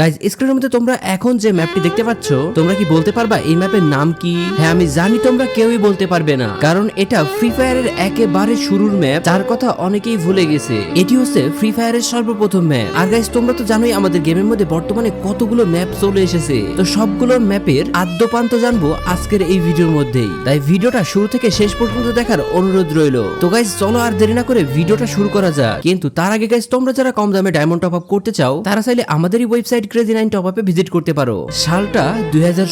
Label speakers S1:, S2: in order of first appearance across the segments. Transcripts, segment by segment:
S1: Guys স্ক্রিনের মধ্যে তোমরা এখন যে ম্যাপটি দেখতে পাচ্ছ, তোমরা কি বলতে পারবা এই ম্যাপের নাম কি? হ্যাঁ আমি জানি তোমরা কেউই বলতে পারবে না, কারণ এটা ফ্রি ফায়ারের একেবারে শুরুর ম্যাপ যার কথা অনেকেই ভুলে গেছে, এটি হচ্ছে ফ্রি ফায়ারের সর্বপ্রথম ম্যাপ আর গাইজ তোমরা তো জানোই আমাদের গেমের মধ্যে বর্তমানে কতগুলো ম্যাপ চলে এসেছে। তো সবগুলো ম্যাপের আদ্যপান্ত জানব আজকের এই ভিডিওর মধ্যেই। তাই ভিডিওটা শুরু থেকে শেষ পর্যন্ত দেখার অনুরোধ রইল। তো গাইজ চলো আর দেরি না করে ভিডিওটা শুরু করা যাক। কিন্তু তার আগে গাইজ তোমরা যারা কম দামে ডায়মন্ড টপ আপ করতে চাও, তারা চাইলে আমাদেরই ওয়েবসাইট ক্রেজি নাইন টপ আপে ভিজিট করতে পারো। সালটা দুই হাজার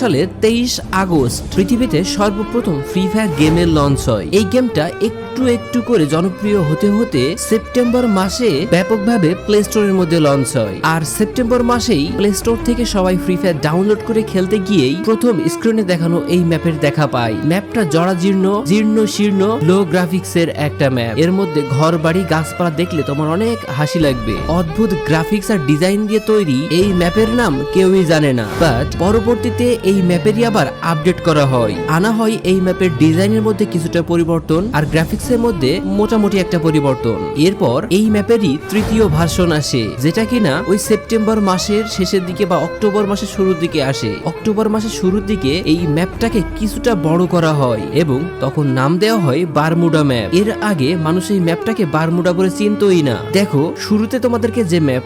S1: সালের তেইশ আগস্ট পৃথিবীতে সর্বপ্রথম ফ্রি ফায়ার গেমের লঞ্চ হয়। এই গেমটা একটু একটু করে জনপ্রিয় হতে হতে সেপ্টেম্বর মাসে ব্যাপকভাবে প্লে স্টোরের মধ্যে লঞ্চ হয়। আর সেপ্টেম্বর মাসেই প্লে স্টোর থেকে সবাই ফ্রি ফায়ার ডাউনলোড করে খেলতে গিয়েই প্রথম স্ক্রিনে দেখানো এই ম্যাপের দেখা পায়। ম্যাপটা জরাজীর্ণ, জীর্ণ, শীর্ণ লো গ্রাফিক্স এর একটা ম্যাপ এর মধ্যে ঘর বাড়ি গাছপালা দেখলে তোমার অনেক হাসি লাগবে। অদ্ভুত গ্রাফিক্স আর ডিজাইন দিয়ে তৈরি এই ম্যাপের নাম কেউই জানে না। বাট পরবর্তীতে এই ম্যাপেরই আবার আপডেট করা হয়। আনা হয় এই ম্যাপের ডিজাইনের মধ্যে কিছুটা পরিবর্তন আর গ্রাফিক্স এর মধ্যে মোটামুটি একটা পরিবর্তন। এরপর এই ম্যাপেরই তৃতীয় ভার্সন আসে, যেটা কিনা ওই সেপ্টেম্বর মাসের শেষের দিকে বা অক্টোবর মাসের শুরুর দিকে আসে। অক্টোবর মাসের শুরুর দিকে এই ম্যাপটাকে কিছুটা বড় করা হয় এবং তখন নাম দেওয়া হয় বারমুডা ম্যাপ। এর আগে মানুষ এই ম্যাপটাকে বারমুডা বলে চিনতই না। দেখো, শুরুতে তোমাদেরকে যে ম্যাপ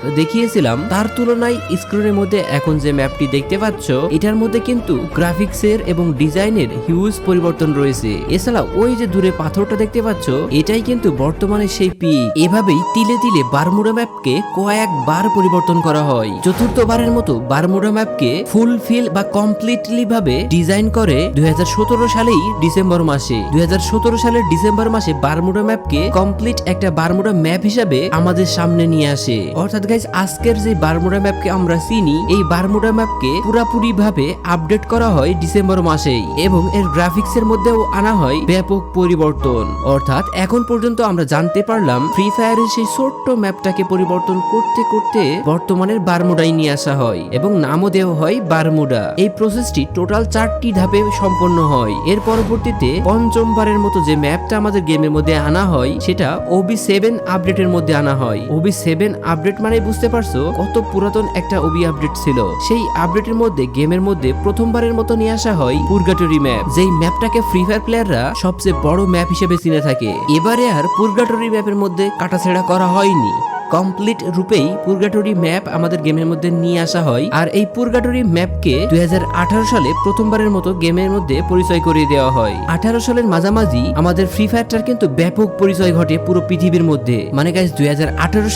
S1: দেখিয়েছিলাম তার তুলনায় স্ক্রিনের মধ্যে এখন যে ম্যাপটি দেখতে পাচ্ছ, এটার মধ্যে কিন্তু গ্রাফিক্স এর এবং ডিজাইনের হিউজ পরিবর্তন রয়েছে। এছাড়া ওই যে দূরে পাথরটা দেখতে পাচ্ছ, এটাই কিন্তু বর্তমানে সেই পি এভাবেই তিলে তিলে বারমুডা ম্যাপকে কয়েকবার পরিবর্তন করা হয়। চতুর্থবারের মতো বারমুডা ম্যাপকে ফুলফিল বা কমপ্লিটলি ভাবে ডিজাইন করে দুই হাজার সতেরো সালেই ডিসেম্বর মাসে। দুই হাজার সতেরো সালের ডিসেম্বর মাসে বারমুডা ম্যাপকে কমপ্লিট একটা বারমুডা ম্যাপ হিসাবে আমাদের সামনে নিয়ে আসে। অর্থাৎ গাইজ আজকের যে বারমুডা ম্যাপকে আমরা চিনি, এই বারমুডা ম্যাপকে পুরাপুরি ভাবে আপডেট করা হয় ডিসেম্বর মাসেই এবং এর গ্রাফিক্স এর মধ্যেও আনা হয় ব্যাপক পরিবর্তন। অর্থাৎ এখন পর্যন্ত আমরা জানতে পারলাম ফ্রি ফায়ারের সেই ছোট্ট ম্যাপটাকে পরিবর্তন করতে করতে বর্তমানের বারমুডাই নিয়ে আসা হয় এবং নামও দেওয়া হয় বারমুডা এই প্রসেসটি টোটাল চারটি ধাপে সম্পন্ন হয়। এর পরবর্তীতে পঞ্চমবারের মতো যে ম্যাপটা আমাদের গেমের মধ্যে আনা হয়, সেটা ওবি সেভেন আপডেটের মধ্যে আনা হয়। ওবি সেভেন আপডেট মানে বুঝতে পারছ কত পুরাতন একটা ওবি আপডেট ছিল। সেই আপডেটের মধ্যে, গেমের মধ্যে প্রথমবারের মতো নিয়ে আসা হয় পুরগাটরি ম্যাপ। যেই ম্যাপটাকে ফ্রি ফায়ার প্লেয়াররা সবচেয়ে বড় ম্যাপ হিসেবে চিনে থাকে। এবারে আর পুরগাটরি ম্যাপের মধ্যে কাটাছেড়া করা হয়নি। কমপ্লিট রূপেই পুরগাটরি ম্যাপ আমাদের গেমের মধ্যে নিয়ে আসা হয়। আর এই পুরগাটরি ম্যাপকে দুই সালে প্রথমবারের মতো গেমের মধ্যে পরিচয় করিয়ে দেওয়া হয়। আঠারো সালের মাঝামাঝি আমাদের ফ্রি ফায়ারটার কিন্তু ব্যাপক পরিচয় ঘটে পুরো পৃথিবীর মধ্যে। মানে গাইজ দুই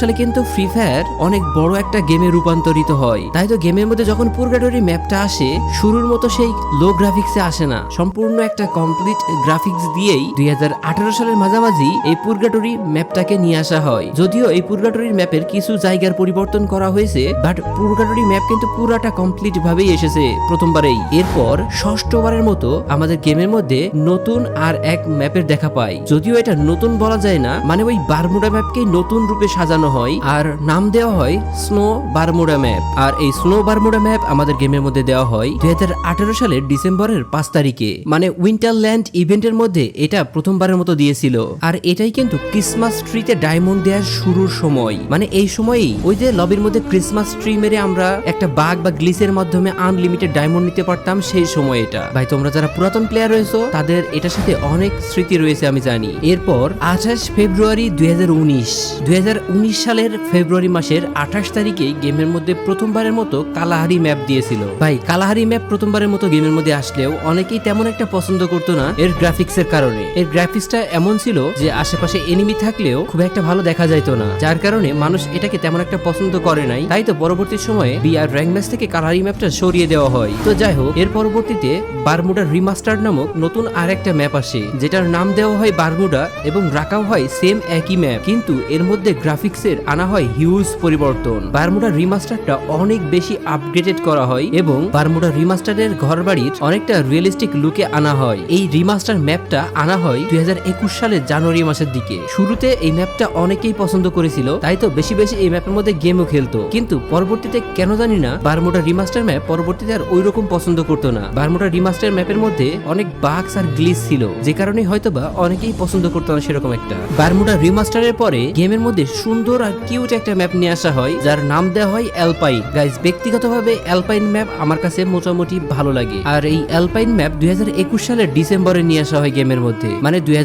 S1: সালে কিন্তু ফ্রি ফায়ার অনেক বড় একটা গেমে রূপান্তরিত হয়। তাই তো গেমের মধ্যে যখন পুরগাটরি ম্যাপটা আসে, শুরুর মতো সেই লো গ্রাফিক্সে আসে না। সম্পূর্ণ একটা কমপ্লিট গ্রাফিক্স দিয়েই দুই হাজার আঠারো সালের মাঝামাঝি এই পুরগাটরি ম্যাপটাকে নিয়ে আসা হয়। যদিও এই পুরগাটরি পুরগাটরি ম্যাপের কিছু জায়গার পরিবর্তন করা হয়েছে, বাট পুরগাটরি ম্যাপ কিন্তু পুরাটা কমপ্লিট ভাবেই এসেছে প্রথমবারেই। এরপর ষষ্ঠবারের মতো আমাদের গেমের মধ্যে নতুন আর এক ম্যাপের দেখা পাই। যদিও এটা নতুন বলা যায় না মানে ওই বারমুডা ম্যাপকে নতুন রূপে সাজানো হয়, আর নাম দেওয়া হয় স্নো বারমুডা ম্যাপ। আর এই স্নো বারমুডা ম্যাপ আমাদের গেমের মধ্যে দেওয়া হয় দুই আঠারো সালের ডিসেম্বরের পাঁচ তারিখে। মানে উইন্টার উইন্টারল্যান্ড ইভেন্টের মধ্যে এটা প্রথমবারের মতো দিয়েছিল। আর এটাই কিন্তু ক্রিসমাস ট্রিতে ডায়মন্ড দেওয়ার শুরুর সময়। মানে এই সময়ই ওই যে লবির মধ্যে ক্রিসমাস ট্রি মেরে আমরা একটা বাগ বা গ্লিসের মাধ্যমে আনলিমিটেড ডায়মন্ড নিতে পারতাম সেই সময় এটা ভাই, তোমরা যারা পুরাতন প্লেয়ার রয়েছো, তাদের এটার সাথে অনেক স্মৃতি রয়েছে আমি জানি। এরপর আঠাশ ফেব্রুয়ারি দুই সালের ফেব্রুয়ারি মাসের আঠাশ তারিখে গেমের মধ্যে প্রথমবারের মতো কালাহারি ম্যাপ দিয়েছিল। ভাই, কালাহারি ম্যাপ প্রথমবারের মতো গেমের মধ্যে আসলেও অনেকেই তেমন একটা পছন্দ করতো না এর গ্রাফিক্স এর কারণে। এর গ্রাফিক্সটা এমন ছিল যে আশেপাশে এনিমি থাকলেও খুব একটা ভালো দেখা যাইতো না। যার কারণে মানুষ এটাকে তেমন একটা পছন্দ করে নাই। তাই তো পরবর্তী সময়ে বিআর র্যাঙ্ক ম্যাচ থেকে কালারি ম্যাপটা সরিয়ে দেওয়া হয়। তো যাই হোক, এর পরবর্তীতে বারমুডা রিমাস্টার নামক নতুন আর একটা ম্যাপ আসে, যেটার নাম দেওয়া হয় বারমুডা এবং রাখাও হয় সেম একই ম্যাপ। কিন্তু এর মধ্যে গ্রাফিক্স এর আনা হয় হিউজ পরিবর্তন। বারমুডা রিমাস্টারটা অনেক বেশি আপগ্রেডেড করা হয় এবং বারমুডা রিমাস্টারের ঘর বাড়ির অনেকটা রিয়েলিস্টিক লুকে আনা হয়। এই রিমাস্টার ম্যাপটা আনা হয় দুই হাজার একুশ সালের জানুয়ারি মাসের দিকে। শুরুতে এই ম্যাপটা অনেকেই পছন্দ করেছিল, তাই তাই তো বেশি বেশি এই ম্যাপের মধ্যে গেমও খেলতো। কিন্তু পরবর্তীতে কেন জানি না বারমোটা রিমাস্টার ম্যাপ পরবর্তীতে আর ওই রকম পছন্দ করতো না। বারমোটা রিমাস্টার ম্যাপের মধ্যে অনেক বাগস আর গ্লিচ ছিল, যে কারণে হয়তোবা অনেকেই পছন্দ করতো না সেরকম একটা। বারমোটা রিমাস্টারের পরে গেমের মধ্যে সুন্দর আর কিউট একটা ম্যাপ নিয়ে আসা হয়, যার নাম দেওয়া হয় অ্যালপাইন গাইজ ব্যক্তিগতভাবে অ্যালপাইন ম্যাপ আমার কাছে মোটামুটি ভালো লাগে। আর এই অ্যালপাইন ম্যাপ দুই হাজার একুশ সালের ডিসেম্বরে নিয়ে আসা হয় গেমের মধ্যে। মানে দুই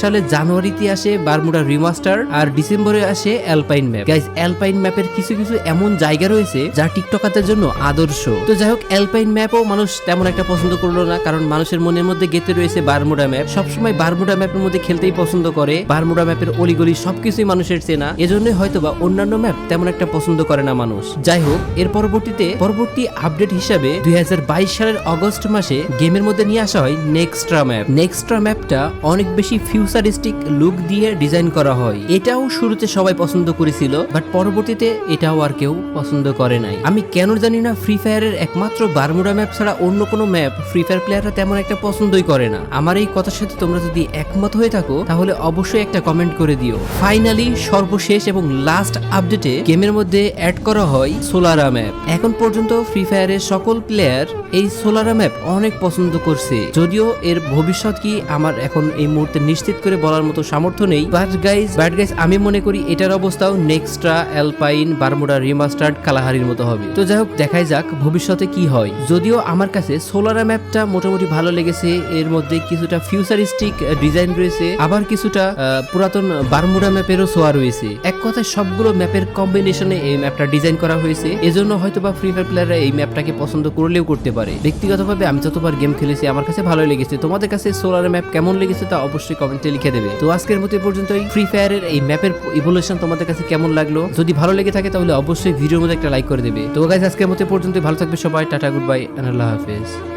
S1: সালের জানুয়ারিতে আসে বারমুডা রিমাস্টার আর ডিসেম্বরে আসে অ্যালপাইন ম্যাপ গাইজ অ্যালপাইন ম্যাপের কিছু কিছু এমন জায়গা রয়েছে যা টিকটকারদের জন্য আদর্শ। তো যাই হোক অ্যালপাইন ম্যাপও মানুষ তেমন একটা পছন্দ করল না, কারণ মানুষের মনের মধ্যে গেতে রয়েছে বারমুডা ম্যাপ সবসময় বারমুডা ম্যাপের মধ্যে খেলতেই পছন্দ করে। বারমুডা ম্যাপের অলিগলি সবকিছুই মানুষের চেনা। এজন্য হয়তো বা অন্যান্য ম্যাপ তেমন একটা পছন্দ করে না মানুষ। যাই হোক, এর পরবর্তীতে পরবর্তী আপডেট হিসাবে দুই হাজার বাইশ সালের অগস্ট মাসে গেমের মধ্যে নিয়ে আসা হয় নেক্সট্রা ম্যাপ নেক্সট্রা ম্যাপটা অনেক বেশি ফিউচারিস্টিক লুক দিয়ে ডিজাইন করা হয়। এটাও শুরুতে সবাই পছন্দ করেছিল বাট পরবর্তীতে এটাও আর কেউ পছন্দ করে নাই। আমি কেন জানি না ফ্রি ফায়ারের একমাত্র বারমুডা ম্যাপ ছাড়া অন্য কোনো ম্যাপ ফ্রি ফায়ার প্লেয়াররা তেমন একটা পছন্দই করে না। আমার এই কথার সাথে তোমরা যদি একমত হয়ে থাকো, তাহলে অবশ্যই একটা কমেন্ট করে দিও। ফাইনালি সর্বশেষ এবং লাস্ট আপডেটে গেমের মধ্যে অ্যাড করা হয় সোলারা ম্যাপ এখন পর্যন্ত ফ্রি ফায়ারের সকল প্লেয়ার এই সোলারা ম্যাপ অনেক পছন্দ করছে। যদিও এর ভবিষ্যৎ কি আমার এখন এই মুহূর্তে নিশ্চিত করে বলার মতো সামর্থ্য নেই। বাট গাইজ বাট গাইজ আমি মনে করি এটার অবস্থাও নেক্সট্রা অ্যালপাইন বারমুডা রিমাস্টার্ড কালাহারির মতো হবে। তো যাই হোক, দেখাই যাক ভবিষ্যতে কি হয়। যদিও আমার কাছে সোলারা ম্যাপটা মোটামুটি ভালো লেগেছে, এর মধ্যে কিছুটা ফিউচারিস্টিক ডিজাইন রয়েছে, আবার কিছুটা পুরাতন বারমুডা ম্যাপেরও সোয়া রয়েছে। এক কথায় সবগুলো ম্যাপের কম্বিনেশনে এই ম্যাপটা ডিজাইন করা হয়েছে, এজন্য হয়তো বা ফ্রি ফায়ার প্লেয়াররা এই ম্যাপটাকে পছন্দ করলেও করতে পারে। ব্যক্তিগতভাবে আমি যতবার গেম খেলেছি, আমার কাছে ভালোই লেগেছে। তোমাদের কাছে সোলার ম্যাপ কেমন লেগেছে তা অবশ্যই কমেন্টে লিখে দেবে। তো আজকের মতো পর্যন্তই। ফ্রি ফায়ারের এই ম্যাপের ইভলিউশন তোমাদের কাছে কেমন লাগল? যদি ভালো লেগে থাকে তাহলে অবশ্যই ভিডিওর মধ্যে একটা লাইক করে দেবে। তো গাইজ আজকের মধ্যে পর্যন্ত ভালো থাকবে সবাই। টাটা গুড বাই আল্লাহ হাফেজ।